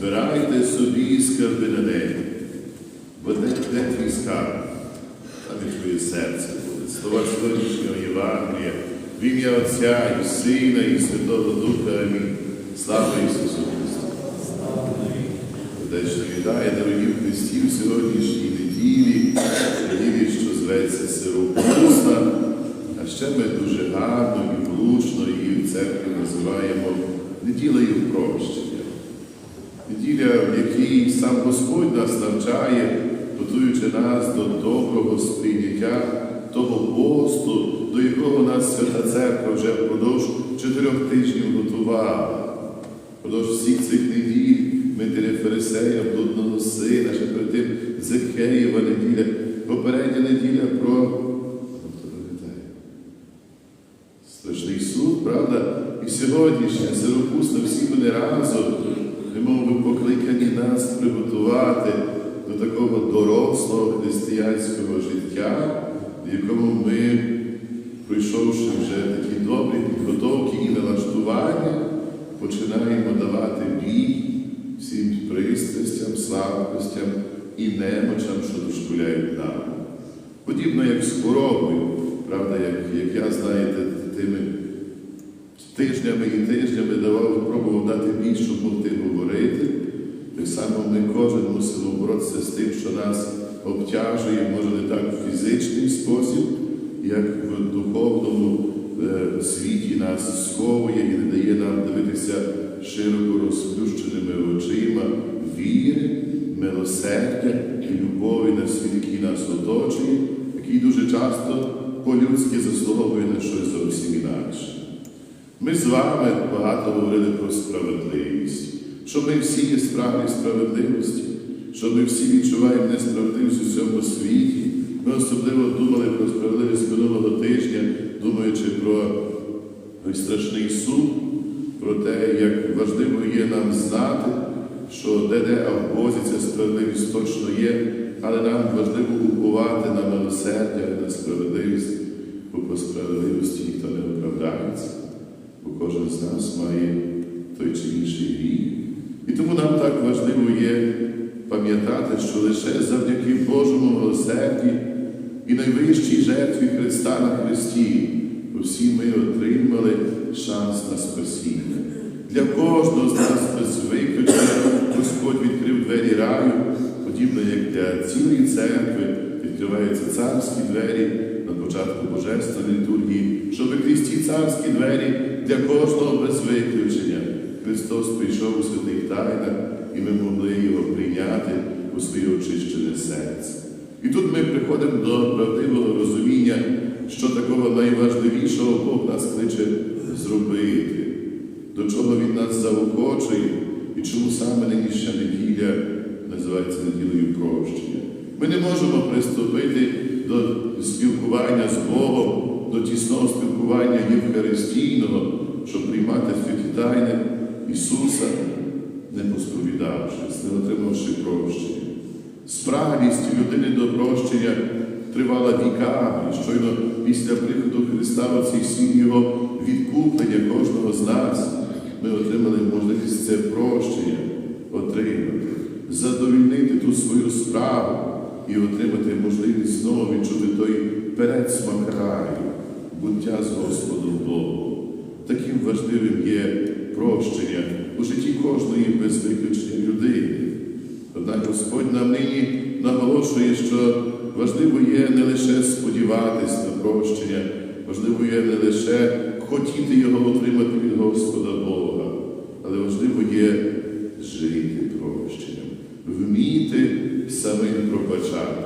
збирайте собі скарби на небі. Бо де, де твій скарб? Там і твоє серце буде. Слова сьогоднішнього Євангелія, в ім'я Отця і Сина, і Святого Духа. Амінь. Слава Ісусу Христу! Дечто вітає дорогі в Христі в сьогоднішній неділі, неділі, що зветься Сиропусна, а ще ми дуже гарно і влучно її в церкві називаємо неділею прощення. Неділя, в якій сам Господь нас навчає, готуючи нас до доброго сприйняття того посту, до якого нас Свята Церква вже впродовж чотирьох тижнів готувала. Впродовж всіх цих неділь Митиря Фарисея, блудного сина, ще перед тим Зекеєва неділя, попередня неділя про. Страшний суд, правда? І сьогоднішня сиропусна всі ми разом, немов би покликані нас приготувати до такого дорослого християнського життя, в якому ми, пройшовши вже такі добрі підготовки і налаштування, починаємо давати бій всім пристрастям, слабкостям і немочам, що дошкуляють нам. Подібно як з хворобою, правда, як, як я, знаєте, тими тижнями і тижнями давав, пробував дати бій, щоб могти. Так само ми кожен мусимо боротися з тим, що нас обтяжує, може не так в фізичний спосіб, як в духовному е, світі нас сховує і не дає нам дивитися широко розплющеними очима віри, милосердя і любові на світ, який нас оточує, який дуже часто по-людськи заслуговує на щось зовсім інакше. Ми з вами багато говорили про справедливість, що ми всі є справі справедливості, що ми всі відчуваємо несправедливість у цьому світі. Ми особливо думали про справедливість минулого тижня, думаючи про страшний суд, про те, як важливо є нам знати, що де-де, а ця справедливість точно є, але нам важливо уповати на милосердя, на справедливість, бо по справедливості ніхто не оправдається бо кожен з нас має той чи інший гріх. І тому нам так важливо є пам'ятати, що лише завдяки Божому милосерді і найвищій жертві Христа на Христі усі ми отримали шанс на спасіння. Для кожного з нас без виключення Господь відкрив двері раю, подібно як для цілої церкви відкриваються царські двері на початку Божественної літургії, щоб крізь ці царські двері для кожного без виключення Христос прийшов у святих тайнах, і ми могли його прийняти у своє очищене серце. І тут ми приходимо до правдивого розуміння, що такого найважливішого Бог нас кличе зробити, до чого Він нас заохочує, і чому саме нинішня неділя називається неділею прощення. Ми не можемо приступити до спілкування з Богом, до тісного спілкування Євхаристійного, щоб приймати святі тайни Ісуса, не посповідавшись, не отримавши прощення. Справість людини до прощення тривала віками, щойно після приходу Христа в цей світ Його відкуплення кожного з нас, ми отримали можливість це прощення отримати, задовільнити ту свою справу і отримати можливість знову відчути той передсмак раю, буття з Господом Богом. Таким важливим є прощення у житті кожної без виключення людини. Однак Господь нам нині наголошує, що важливо є не лише сподіватись на прощення, важливо є не лише хотіти його отримати від Господа Бога, але важливо є жити прощенням, вміти самим пробачати.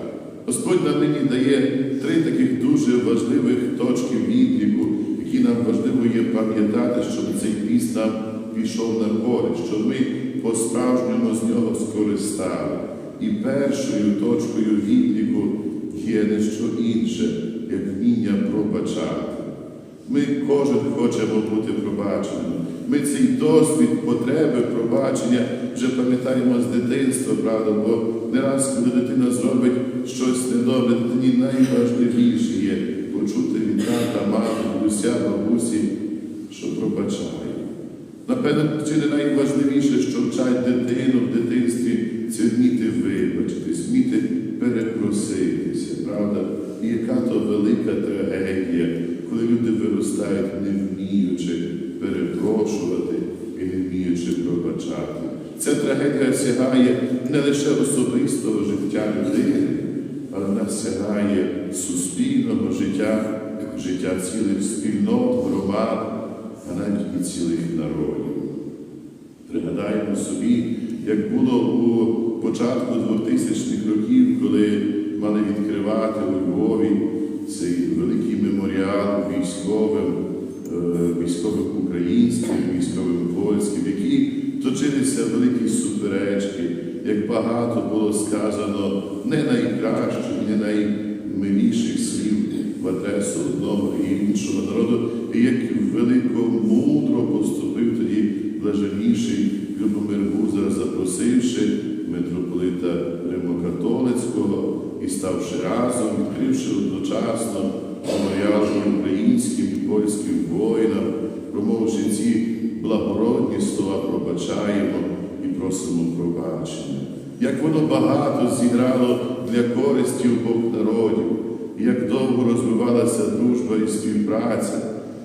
Господь нам нині дає три таких дуже важливих точки відліку, які нам важливо є пам'ятати, щоб цей піст нам пішов на користь, щоб ми по-справжньому з нього скористали. І першою точкою відліку є не що інше, як вміння пробачати. Ми кожен хочемо бути пробаченим. Ми цей досвід потреби пробачення вже пам'ятаємо з дитинства, правда, бо не раз, коли дитина зробить щось недобре, дитині найважливіше є почути від тата, мами, дідуся, бабусі, що пробачає. Напевно, чи не найважливіше, що вчать дитину в дитинстві, це вміти вибачитись, вміти перепроситися, правда? І яка то велика трагедія, коли люди виростають, не вміючи перепрошувати і не вміючи пробачати. Ця трагедія сягає не лише особистого життя людини але вона суспільного життя, життя цілих спільнот, громад, а навіть і цілих народів. Пригадаємо собі, як було у початку 2000-х років, коли мали відкривати у Львові цей великий меморіал військовим, е, військовим українським, військовим польським, які точилися великі суперечки, як багато було сказано не найкращих, не наймиліших слів в адресу одного і іншого народу, і як велико мудро поступив тоді блаженніший Любомир Гузар, запросивши митрополита Римокатолицького і ставши разом, відкривши одночасно меморіал українським і польським воїнам, промовивши ці благородні слова, пробачаємо і просимо пробачення. Як воно багато зіграло для користі обох народів, і як довго розвивалася дружба і співпраця,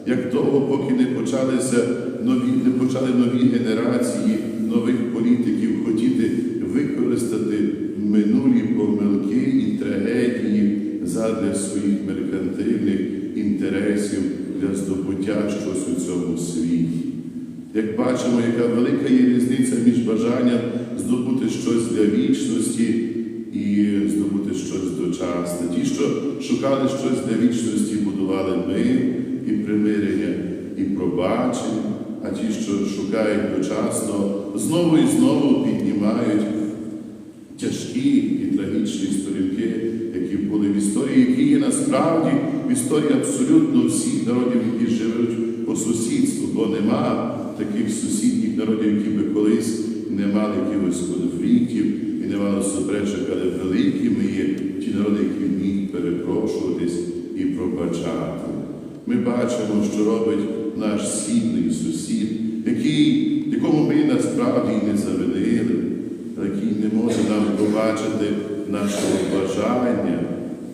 як довго, поки не почалися нові, не почали нові генерації нових політиків хотіти використати минулі помилки і трагедії задля своїх меркантильних інтересів для здобуття щось у цьому світі. Як бачимо, яка велика є різниця між бажанням здобути щось для вічності і здобути щось дочасне. Ті, що шукали щось для вічності, будували мир і примирення, і пробачення, а ті, що шукають дочасно, знову і знову піднімають тяжкі і трагічні сторінки, які були в історії, які є насправді в історії абсолютно всіх народів, які живуть по сусідству, бо нема таких сусідніх народів, які би колись не мали якихось конфліктів і не мали суперечок, але великими є ті народи, які вміють перепрошуватись і пробачати. Ми бачимо, що робить наш східний сусід, який, якому ми насправді не завинили, який не може нам побачити нашого бажання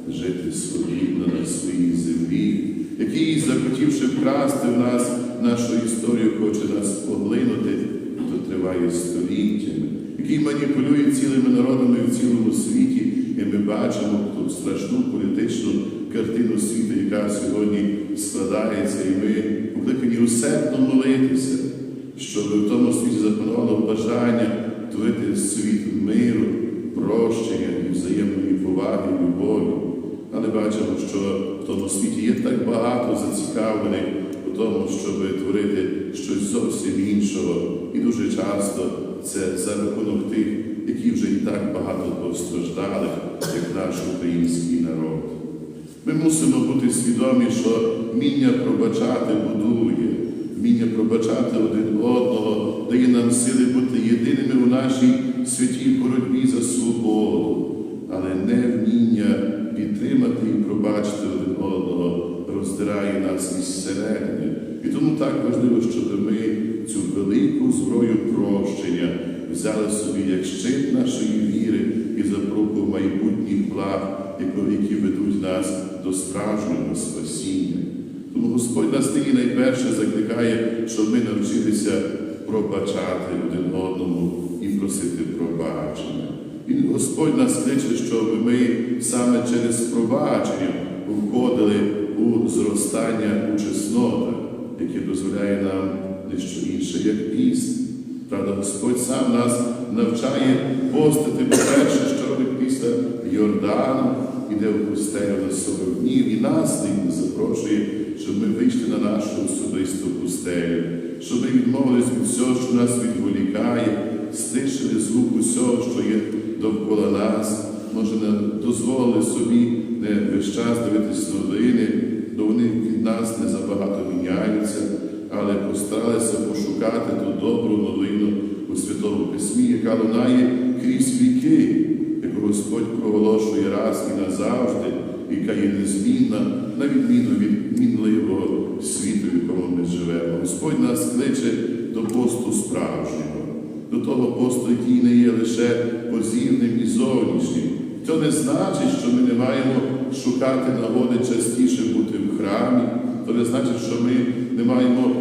жити свобідно на своїй землі, який, захотівши вкрасти в нас нашу історію, хоче нас поглинути, то триває століттями, який маніпулює цілими народами в цілому світі, і ми бачимо ту страшну політичну картину світу, яка сьогодні складається, і ми покликані усердно молитися, щоб в тому світі запанувало бажання творити світ миру, прощення і взаємної поваги, любові. Але бачимо, що в тому світі є так багато зацікавлених тому, щоб творити щось зовсім іншого. І дуже часто це за рахунок тих, які вже і так багато постраждали, як наш український народ. Ми мусимо бути свідомі, що вміння пробачати будує, вміння пробачати один одного дає нам сили бути єдиними у нашій святій боротьбі за свободу, але не вміння підтримати і пробачити один одного роздирає нас із середини. І тому так важливо, щоб ми цю велику зброю прощення взяли собі як щит нашої віри і запруку майбутніх благ, які ведуть нас до справжнього спасіння. Тому Господь нас нині найперше закликає, щоб ми навчилися пробачати один одному і просити пробачення. І Господь нас кличе, щоб ми саме через пробачення входили зростання у чеснотах, яке дозволяє нам не що інше, як піст. Правда, Господь сам нас навчає постити, по-перше, що робить після Йордану, іде в пустелю на 40 днів, і нас ним запрошує, щоб ми вийшли на нашу особисту пустелю, щоб ми відмовились від всього, що нас відволікає, стишили звук усього, що є довкола нас, може, дозволили собі не весь час дивитись новини, вони від нас не забагато міняються, але постаралися пошукати ту добру новину у Святому Письмі, яка лунає крізь віки, яку Господь проголошує раз і назавжди, яка є незмінна, на відміну від мінливого світу, в якому ми живемо. Господь нас кличе до посту справжнього, до того посту, який не є лише позівним і зовнішнім. Це не значить, що ми не маємо шукати нагоди частіше бути в храмі, то не значить, що ми не маємо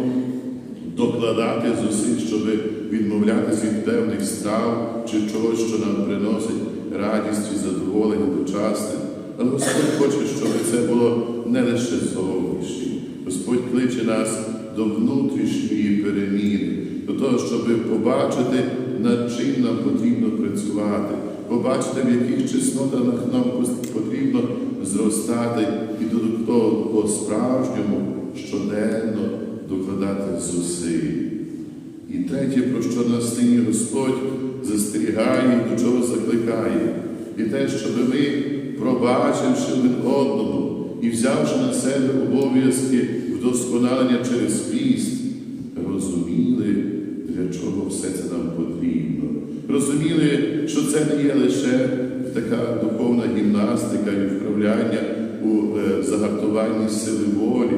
докладати зусиль, щоб відмовлятися від певних страв чи чогось, що нам приносить радість і задоволення дочасне. Але Господь хоче, щоб це було не лише зовнішнє. Господь кличе нас до внутрішньої переміни, до того, щоб побачити, над чим нам потрібно працювати, побачити, в яких чеснотах нам потрібно зростати і до того по-справжньому щоденно докладати зусиль. І третє, про що нас нині Господь застерігає, і до чого закликає, і те, щоб ми, пробачивши один одному і взявши на себе обов'язки вдосконалення через піст, розуміли, для чого все це нам потрібно. Розуміли, що це не є лише така духовна гімнастика і вправляння у е, загартуванні сили волі,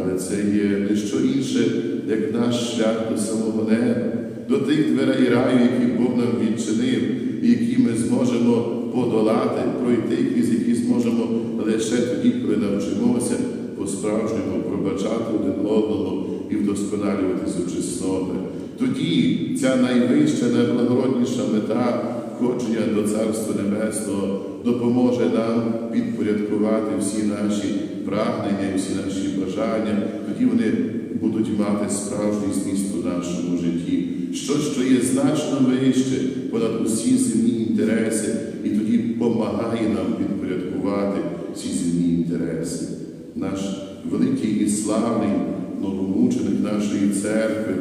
але це є не що інше, як наш шлях до самого неба, до тих дверей раю, які Бог нам відчинив, і які ми зможемо подолати, пройти, з які зможемо лише тоді, коли навчимося по-справжньому пробачати один одному і вдосконалюватися у чесноти. Тоді ця найвища, найблагородніша мета входження до Царства Небесного допоможе нам підпорядкувати всі наші прагнення всі наші бажання, тоді вони будуть мати справжній зміст у нашому житті. Щось, що є значно вище понад усі земні інтереси, і тоді допомагає нам підпорядкувати ці земні інтереси. Наш великий і славний новомученик нашої церкви,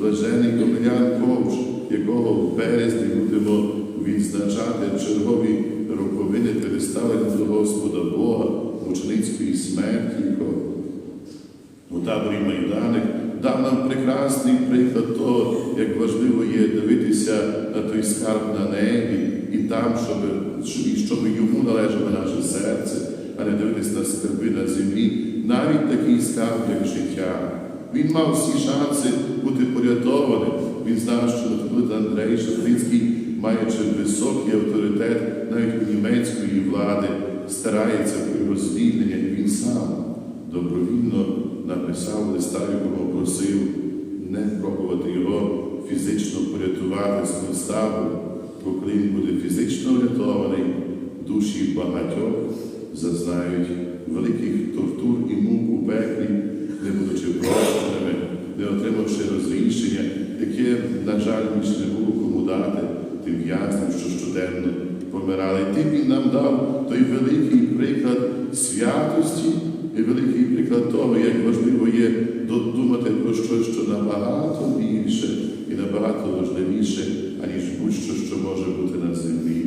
блажений Домилян Ковш, якого в березні будемо відзначати чергові роковини переставлення до Господа Бога, мученицької смерті у таборі Майданик, дав нам прекрасний приклад того, як важливо є дивитися на той скарб на небі і там, щоб, щоб йому належало наше серце, а не дивитися на скарби на землі, навіть такий скарб, як життя. Він мав всі шанси бути порятованим. Він знав, що митрополит Андрей Шафрицький, маючи високий авторитет навіть у німецької влади, старається про його звільнення, і він сам добровільно написав листа, якому просив не пробувати його фізично порятувати з концтабору, бо коли він буде фізично врятований, душі багатьох зазнають великих тортур і мук у пеклі, не будучи прощеними, не отримавши розрішення, яке, на жаль, більш не було кому дати тим в'язням, що щоденно помирали. Тим він нам дав той великий приклад святості і великий приклад того, як важливо є додумати про щось, що набагато більше і набагато важливіше, аніж будь-що, що може бути на землі.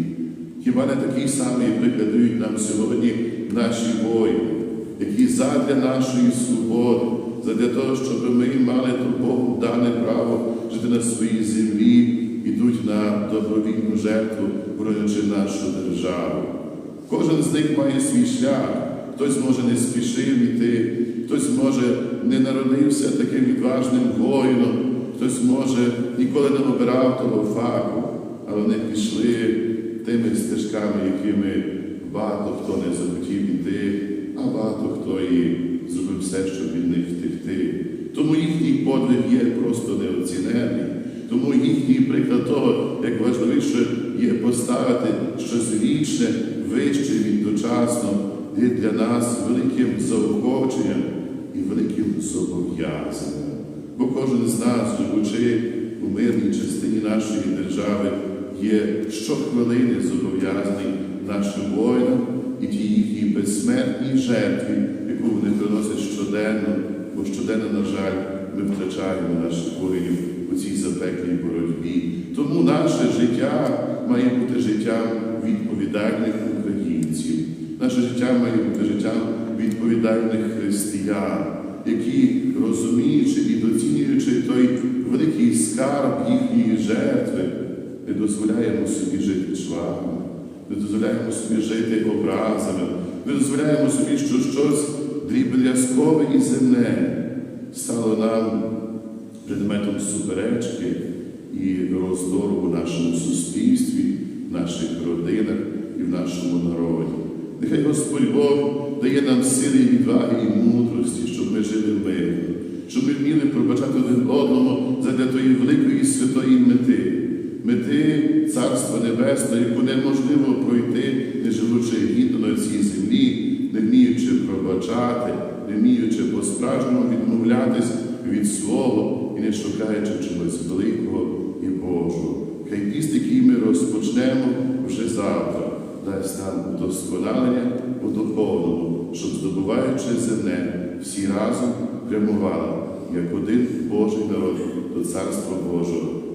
Хіба не такий самий приклад нам сьогодні наші воїни, які задля нашої свободи, задля того, щоб ми мали то Богу дане право жити на своїй землі, ідуть на добровільну жертву, боронячи нашу державу. Кожен з них має свій шлях. Хтось може не спішив іти, хтось може не народився таким відважним воїном, хтось може ніколи не обирав того фаху, але вони пішли тими стежками, якими багато хто не захотів іти, а багато хто і зробив все, щоб від них втекти. Тому їхній подвиг є просто неоцінений. Тому їхній приклад того, як важливіше є поставити щось вічне, вище від дочасного, є для нас великим заохоченням і великим зобов'язанням. Бо кожен з нас, живучи у мирній частині нашої держави, є щохвилини зобов'язаний нашим воїнам і тій їхній безсмертній жертві, яку вони приносять щоденно, бо щоденно, на жаль, ми втрачаємо наших воїнів у цій запеклій боротьбі. Тому наше життя має бути життям відповідальних українців. Наше життя має бути життям відповідальних християн, які, розуміючи і доцінюючи той великий скарб їхньої жертви, не дозволяємо собі жити чварами, не дозволяємо собі жити образами, не дозволяємо собі, що щось дріб'язкове і земне стало нам предметом суперечки і роздору у нашому суспільстві, в наших родинах і в нашому народі. Нехай Господь Бог дає нам сили, відваги і мудрості, щоб ми жили мирно, щоб ми вміли пробачати один одному задля тої великої святої мети, мети Царства Небесного, яку неможливо пройти, не живучи гідно на цій землі, не вміючи пробачати, не вміючи по-справжньому відмовлятись від свого і не шукаючи чогось великого і Божого. Хай піст, який ми розпочнемо вже завтра, дасть нам удосконалення у духовному, щоб здобуваючи земне, всі разом прямували, як один Божий народ до Царства Божого.